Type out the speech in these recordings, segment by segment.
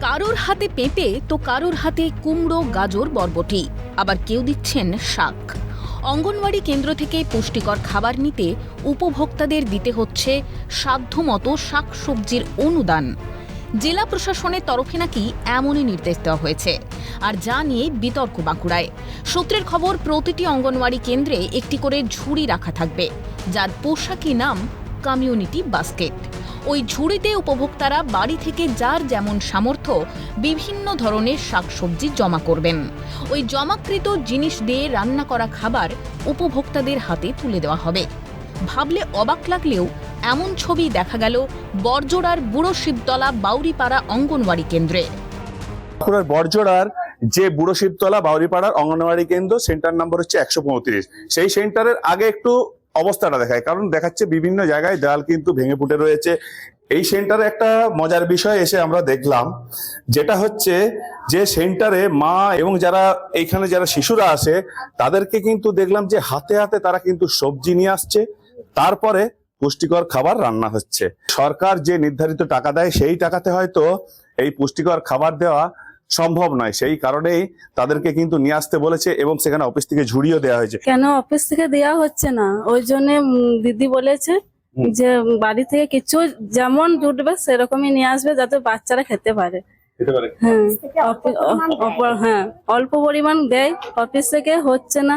কারোর হাতে পেঁপে তো কারোর হাতে কুমড়ো, গাজর, বরবটি। আবার কেউ দিচ্ছেন শাক। অঙ্গনওয়াড়ি কেন্দ্র থেকে পুষ্টিকর খাবার নিতে উপভোক্তাদের দিতে হচ্ছে সাধ্যমতো শাকসবজির অনুদান। জেলা প্রশাসনের তরফে নাকি এমনই নির্দেশ দেওয়া হয়েছে। আর যা নিয়ে বিতর্ক বাঁকুড়ায়। সূত্রের খবর, প্রতিটি অঙ্গনওয়াড়ি কেন্দ্রে একটি করে ঝুড়ি রাখা থাকবে, যার পোশাকি নাম কমিউনিটি বাস্কেট। ওই ঝুড়িতে উপভোক্তারা বাড়ি থেকে যার যেমন সামর্থ্য বিভিন্ন ধরনের শাকসবজি জমা করবেন। ওই জমাকৃত জিনিস দিয়ে রান্না করা খাবার উপভোক্তাদের হাতে তুলে দেওয়া হবে। ভাবলে অবাক লাগলেও এমন ছবি দেখা গেল বরজোড়ার বুড়ো শিবতলা বাউরিপাড়া অঙ্গনওয়াড়ি কেন্দ্রে। বরজোড়ার যে বুড়ো শিবতলা বাউরিপাড়ার অঙ্গনওয়াড়ি কেন্দ্র, সেন্টার নাম্বার হচ্ছে একশো পঁয়ত্রিশ। সেই সেন্টারের আগে একটু অবস্থাটা দেখায়। কারণ দেখাচ্ছে বিভিন্ন জায়গায় দেওয়াল কিন্তু ভেঙে ফুটে রয়েছে। এই সেন্টারে একটা মজার বিষয় এসে আমরা দেখলাম, যেটা হচ্ছে যে সেন্টারে মা এবং যারা এইখানে যারা শিশুরা আসে তাদেরকে কিন্তু দেখলাম যে হাতে হাতে তারা কিন্তু সবজি নিয়ে আসছে। তারপরে পুষ্টিকর খাবার রান্না হচ্ছে। সরকার যে নির্ধারিত টাকা দেয়, সেই টাকাতে হয়তো এই পুষ্টিকর খাবার দেওয়া সম্ভব নয়। সেই কারণেই তাদেরকে কিন্তু নিয়ে আসতে বলেছে এবং সেখানে অফিস থেকে ঝুড়িও দেওয়া হয়েছে। কেন? অফিস থেকে দেওয়া হচ্ছে না। ওই জন্য দিদি বলেছে যে বাড়ি থেকে কিছু যেমন জুটবে সেরকমই নিয়ে আসবে যাতে বাচ্চারা খেতে পারে। হ্যাঁ। হ্যাঁ অল্প পরিমাণ দেয়। অফিস থেকে হচ্ছে না।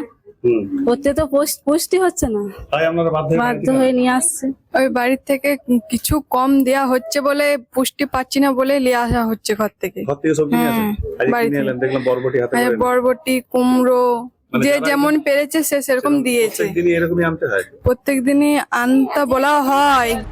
হচ্ছে তো পুষ- পুষ্টি হচ্ছে না। তাই আপনারা বাধ্য হয়ে নিয়ে আসছে। ওই বাড়ির থেকে কিছু কম দেয়া হচ্ছে বলে পুষ্টি পাচ্ছি না বলে নিয়ে আসা হচ্ছে ঘর থেকে। ঘর থেকে সবজি নিয়ে আসেন? হ্যাঁ, দেখলাম বরবটি হাতে বরবটি কুমড়ো মানে যে যেমন পেরেছে সে সেরকম দিয়েছে। এরকমই আনতে হয়। প্রত্যেক দিনই আনতে বলা হয়।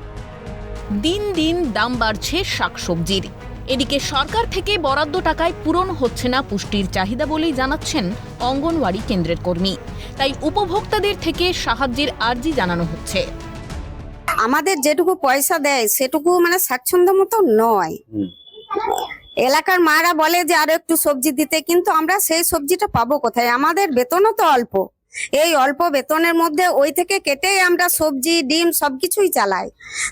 দিন দিন দাম বাড়ছে শাকসবজির। এদিকে সরকার থেকে বরাদ্দ টাকায় পূরণ হচ্ছে না পুষ্টির চাহিদা বলেই জানাচ্ছেন অঙ্গনওয়াড়ি কেন্দ্রের কর্মী। তাই উপভোক্তাদের থেকে সাহায্যের আর্জি জানানো হচ্ছে। আমাদের যেটুকু পয়সা দেয় সেটুকু মানে স্বাচ্ছন্দ্য মতো নয়। এলাকার মারা বলে যে আরও একটু সবজি দিতে। কিন্তু আমরা সেই সবজিটা পাবো কোথায়? আমাদের বেতনও তো অল্প। এই অল্প বেতনের মধ্যে ওই থেকে কেটেই আমরা সবজি ডিম সবকিছুই চালাই।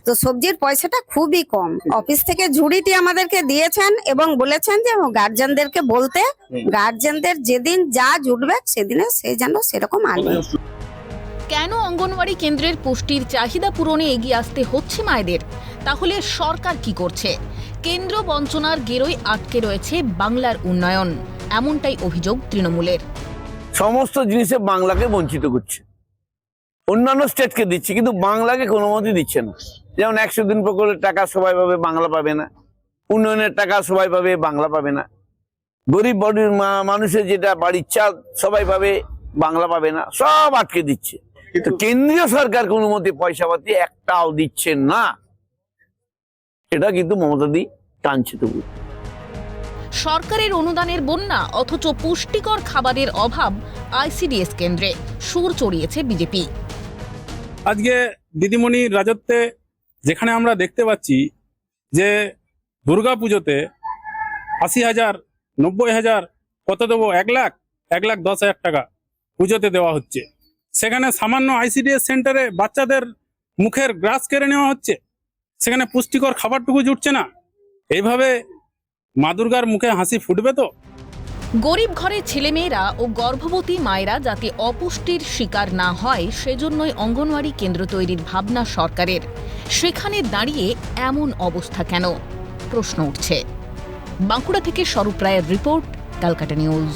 তো সবজির পয়সাটা খুবই কম। অফিস থেকে ঝুড়িটি আমাদেরকে দিয়েছেন এবং বলেছেন যে গার্জেনদেরকে বলতে গার্জেনদের যেদিন যা জুটবে সেদিনে সে যেন সেরকম আনবে কেন অঙ্গনওয়াড়ি কেন্দ্রের পুষ্টির চাহিদা পূরণে এগিয়ে আসতে হচ্ছে মায়েদের? তাহলে সরকার কি করছে? কেন্দ্র বঞ্চনার গেরোয় আটকে রয়েছে বাংলার উন্নয়ন। এমনটাই অভিযোগ তৃণমূলের। সমস্ত জিনিসে বাংলাকে বঞ্চিত করছে। অন্যান্য স্টেটকে দিচ্ছে কিন্তু বাংলাকে কোনো মতেই দিচ্ছে না। যেমন একশো দিন প্রকল্পের টাকা সবাই পাবে বাংলা পাবে না। উন্নয়নের টাকা সবাই পাবে বাংলা পাবে না। গরিব বডির মানুষের যেটা বাড়ির চাল সবাই পাবে বাংলা পাবে না। সব আটকে দিচ্ছে। তো কেন্দ্রীয় সরকার কোনো মতে পয়সা পাতি একটাও দিচ্ছে না। এটা কিন্তু মমতা দি টানছে তবু। সরকারের অনুদানের বন্যা অথচ পুষ্টিকর খাবারের অভাব আইসিডিএস কেন্দ্রে। সুর চড়িয়েছে বিজেপি। আজকে দিদিমণির রাজত্বে যেখানে আমরা দেখতে পাচ্ছি যে দুর্গা পুজোতে আশি হাজার, নব্বই হাজার, কত দেবো, এক লাখ এক লাখ দশ হাজার টাকা পুজোতে দেওয়া হচ্ছে। সেখানে সামান্য আইসিডিএস সেন্টারে বাচ্চাদের মুখের গ্রাস কেড়ে নেওয়া হচ্ছে। সেখানে পুষ্টিকর খাবারটুকু জুটছে না। এইভাবে মা দুর্গার মুখে হাসি ফুটবে তো? গরিব ঘরের ছেলেমেয়েরা ও গর্ভবতী মায়েরা যাতে অপুষ্টির শিকার না হয়, সেজন্যই অঙ্গনওয়াড়ি কেন্দ্র তৈরির ভাবনা সরকারের। সেখানে দাঁড়িয়ে এমন অবস্থা কেন? প্রশ্ন উঠছে। বাঁকুড়া থেকে স্বরূপ রায়ের রিপোর্ট, ক্যালকাটা নিউজ।